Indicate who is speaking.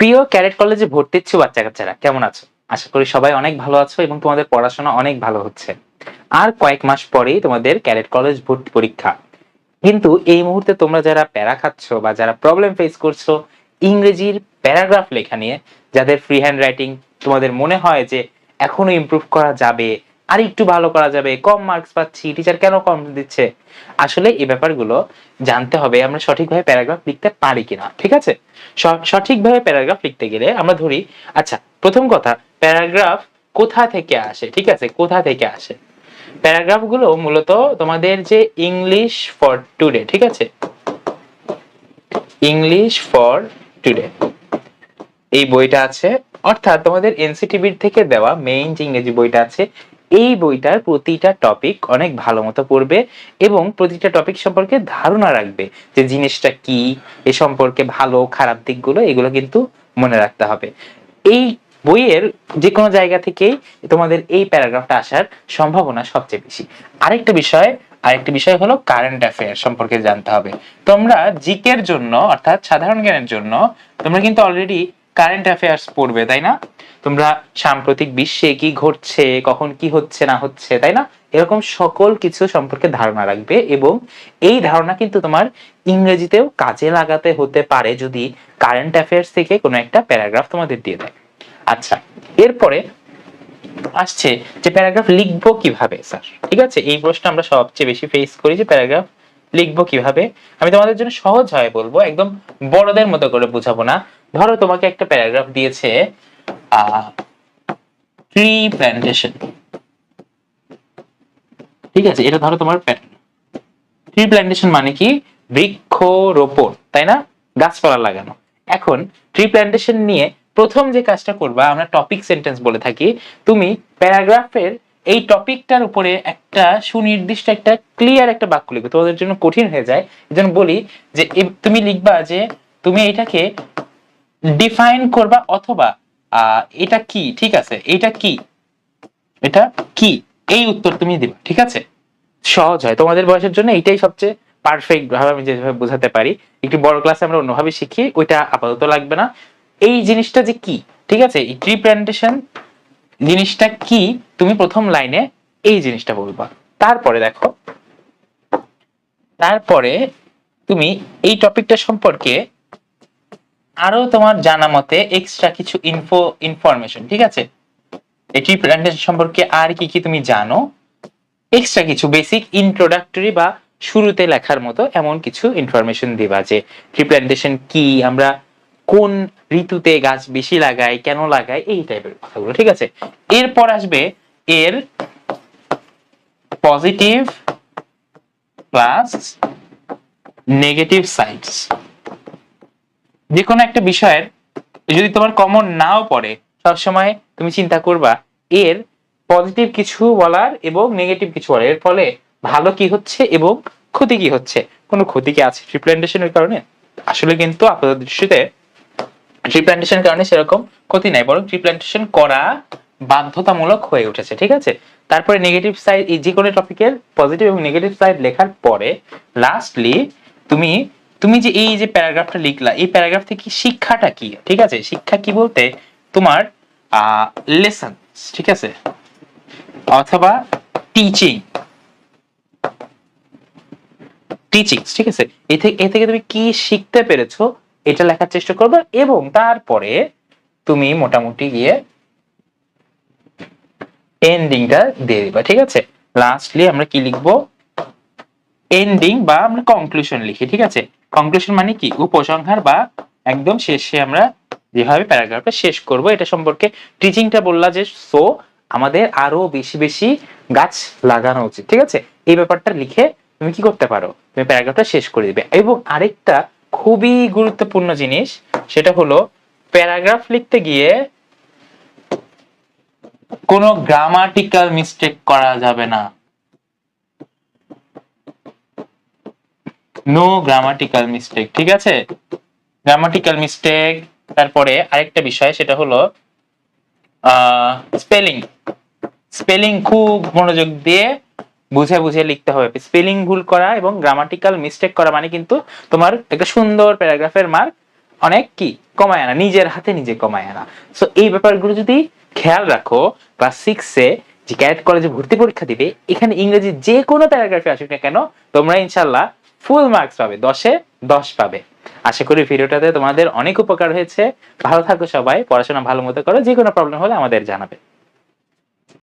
Speaker 1: প্রিয় ক্যারেট কলেজে ভর্তি ইচ্ছু বাচ্চা কাচ্চারা। কেমন আছো? আশা করি সবাই অনেক ভালো আছো এবং তোমাদের পড়াশোনা অনেক ভালো হচ্ছে। আর কয়েক মাস পরেই তোমাদের ক্যারেট কলেজ ভর্তি পরীক্ষা। কিন্তু এই মুহূর্তে তোমরা যারা প্যারা খাচ্ছ বা যারা প্রবলেম ফেস করছ, ইংরেজির প্যারাগ্রাফ লেখা নিয়ে, যাদের ফ্রি হ্যান্ড রাইটিং তোমাদের মনে হয় যে এখনও ইমপ্রুভ করা যাবে আর একটু ভালো করা যাবে। কম মার্কস পাচ্ছি টিচার কেন কম দিচ্ছে? আসলে এই ব্যাপারগুলো জানতে হবে, আমরা সঠিকভাবে প্যারাগ্রাফ লিখতে পারি কিনা, ঠিক আছে? সঠিকভাবে প্যারাগ্রাফ লিখতে গেলে আমরা ধরি আচ্ছা প্রথম কথা প্যারাগ্রাফ কোথা থেকে আসে, ঠিক আছে? কোথা থেকে আসে? প্যারাগ্রাফগুলো মূলত তোমাদের যে ইংলিশ ফর টুডে ঠিক আছে? ইংলিশ ফর টুডে এই বইটা আছে, অর্থাৎ তোমাদের এনসিটিভির থেকে দেওয়া মেইন যে ইংরেজি বইটা আছে এই বইটার প্রতিটা টপিক অনেক ভালো মতো পড়বে এবং প্রতিটা টপিক সম্পর্কে ধারণা রাখবে যে জিনিসটা কি, এ সম্পর্কে ভালো, খারাপ দিকগুলো, এগুলো কিন্তু মনে রাখতে হবে। এই বইয়ের যে কোনো জায়গা থেকেই তোমাদের এই প্যারাগ্রাফটা আসার সম্ভাবনা সবচেয়ে বেশি। আরেকটা বিষয় আরেকটা বিষয় হলো কারেন্ট অ্যাফেয়ার সম্পর্কে জানতে হবে। তোমরা জিকের জন্য, অর্থাৎ সাধারণ জ্ঞানের জন্য, তোমরা কিন্তু অলরেডি কারেন্ট অ্যাফেয়ার্স পড়বে, তাই না? তোমরা সাম্প্রতিক বিশ্বে কি ঘটছে, কখন কি হচ্ছে, না হচ্ছে, তাই না? এরকম সকল কিছু সম্পর্কে ধারণা রাখবে এবং এই ধারণা কিন্তু তোমার ইংরেজিতেও কাজে লাগাতে হতে পারে যদি কারেন্ট অ্যাফেয়ার্স থেকে কোনো একটা প্যারাগ্রাফ তোমাদের দিয়ে দেয়। আচ্ছা এরপরে আসছে যে প্যারাগ্রাফ লিখব কীভাবে, স্যার? ঠিক আছে? এই প্রশ্ন আমরা সবচেয়ে বেশি ফেস করি যে প্যারাগ্রাফ লিখব কীভাবে। আমি তোমাদের জন্য সহজ হয় বলব, একদম বড়দের মতো করে বুঝাবো না। ধরো তোমাকে একটা প্যারাগ্রাফ দিয়েছে ট্রি প্ল্যান্টেশন ঠিক আছে, এটা ধরো তোমার ট্রি প্ল্যান্টেশন মানে কি? বৃক্ষ রোপণ তাই না? গাছপালা লাগানো। এখন ট্রি প্ল্যান্টেশন নিয়ে প্রথম যে কাজটা করবা, আমরা টপিক সেন্টেন্স বলে থাকি, তুমি প্যারাগ্রাফের এই টপিকটার উপরে একটা সুনির্দিষ্ট একটা ক্লিয়ার একটা বাক্য লিখবে। তোমাদের জন্য কঠিন হয়ে যায়। এজন্য বলি যে তুমি লিখবা যে, তুমি এটাকে ডিফাইন করবা অথবা এটা কি? ঠিক আছে, এটা কি? এটা কি? এই উত্তর তুমি দিবা, ঠিক আছে? সহজ হয়। তোমাদের বয়সের জন্য এটাই সবচেয়ে পারফেক্ট ভাবে আমি যেভাবে বোঝাতে পারি। একটু বড় ক্লাসে আমরা অন্যভাবে শিখি, ওইটা আপাতত লাগবে না। এই জিনিসটা যে কি? ঠিক আছে? ট্রি প্ল্যান্টেশন জিনিসটা কি? তুমি প্রথম লাইনে এই জিনিসটা বলবা। তারপরে দেখো, তারপরে তুমি এই টপিকটা সম্পর্কে আরও তোমার জানা মতে এক্সট্রা কিছু ইনফো ইনফরমেশন ঠিক আছে? এই ট্রি সম্পর্কে আর কি কি তুমি জানো? এক্সট্রা কিছু বেসিক ইন্ট্রোডাক্টরি বা শুরুতে লেখার মতো এমন কিছু ইনফরমেশন দিবা যে ট্রি প্ল্যান্টেশন কি, আমরা কোন ঋতুতে গাছ বেশি লাগাই, কেন লাগাই, এই টাইপের কথাগুলো, ঠিক আছে? এরপর আসবে এর পজিটিভ প্লাস নেগেটিভ সাইডস যে কোনো একটা বিষয়ের যদি তোমার কমন নাও পড়ে, সবসময় তুমি চিন্তা করবা, এর পজিটিভ কিছু বলার এবং নেগেটিভ কিছু বলার। এর ফলে ভালো কি হচ্ছে এবং ক্ষতি কি হচ্ছে? কোনো ক্ষতি কি আছে ট্রিপ্ল্যান্টেশনের কারণে? আসলে কিন্তু আপাতত দৃষ্টিতে ট্রিপ্ল্যান্টেশনের কারণে সেরকম ক্ষতি নাই, বরং ট্রিপ্ল্যান্টেশন করা বাধ্যতামূলক হয়ে উঠেছে, ঠিক আছে? তারপরে নেগেটিভ সাইড এই যে কোনো টপিকের পজিটিভ এবং নেগেটিভ সাইড লেখার পরে লাস্টলি তুমি তুমি যে এই যে প্যারাগ্রাফটা লিখলা, এই প্যারাগ্রাফ থেকে শিক্ষাটা কি? ঠিক আছে? শিক্ষা কি বলতে তোমার লেসন ঠিক আছে? অথবা টিচিং টিচিং ঠিক আছে? এ থেকে এ থেকে তুমি কি শিখতে পেরেছ, এটা লেখার চেষ্টা করবে এবং তারপরে তুমি মোটামুটি গিয়ে এন্ডিংটা দিয়ে দিবা, ঠিক আছে? লাস্টলি আমরা কি লিখব? এন্ডিং বা আমরা কনক্লুশন লিখি, ঠিক আছে? কনক্লুশন মানে কি? উপসংহার বা একদম শেষে আমরা যেভাবে প্যারাগ্রাফটা শেষ করব, এটা সম্পর্কে টিচিংটা বললা যে সো আমাদের আরও বেশি বেশি গাছ লাগানো উচিত, ঠিক আছে? এই ব্যাপারটা লিখে তুমি কি করতে পারো? তুমি প্যারাগ্রাফটা শেষ করে দিবে। এবং আরেকটা খুবই গুরুত্বপূর্ণ জিনিস, সেটা হলো প্যারাগ্রাফ লিখতে গিয়ে কোনো গ্রামাটিক্যাল মিস্টেক করা যাবে না। নো গ্রামাটিক্যাল মিস্টেক ঠিক আছে? গ্রামাটিক্যাল মিস্টেক তারপরে আরেকটা বিষয়, সেটা হলো স্পেলিং স্পেলিং খুব মনোযোগ দিয়ে বুঝে বুঝে লিখতে হবে। স্পেলিং ভুল করা এবং গ্রামাটিক্যাল মিস্টেক করা মানে কিন্তু তোমার একটা সুন্দর প্যারাগ্রাফের মার্ক অনেক কি? কমায় আনা, নিজের হাতে নিজে কমায় আনা। সো এই ব্যাপারগুলো যদি খেয়াল রাখো ক্লাস সিক্সে যে ক্যাডেট কলেজে ভর্তি পরীক্ষা দিবে, এখানে ইংরেজি যে কোনো প্যারাগ্রাফে আসুক না কেন, তোমরা ইনশাল্লাহ ফুল মার্কস পাবে, দশে দশ পাবে। আশা করি ভিডিওটাতে তোমাদের অনেক উপকার হয়েছে। ভালো থাকো সবাই, পড়াশোনা ভালো মতো করো যে কোনো প্রবলেম হলে আমাদের জানাবে।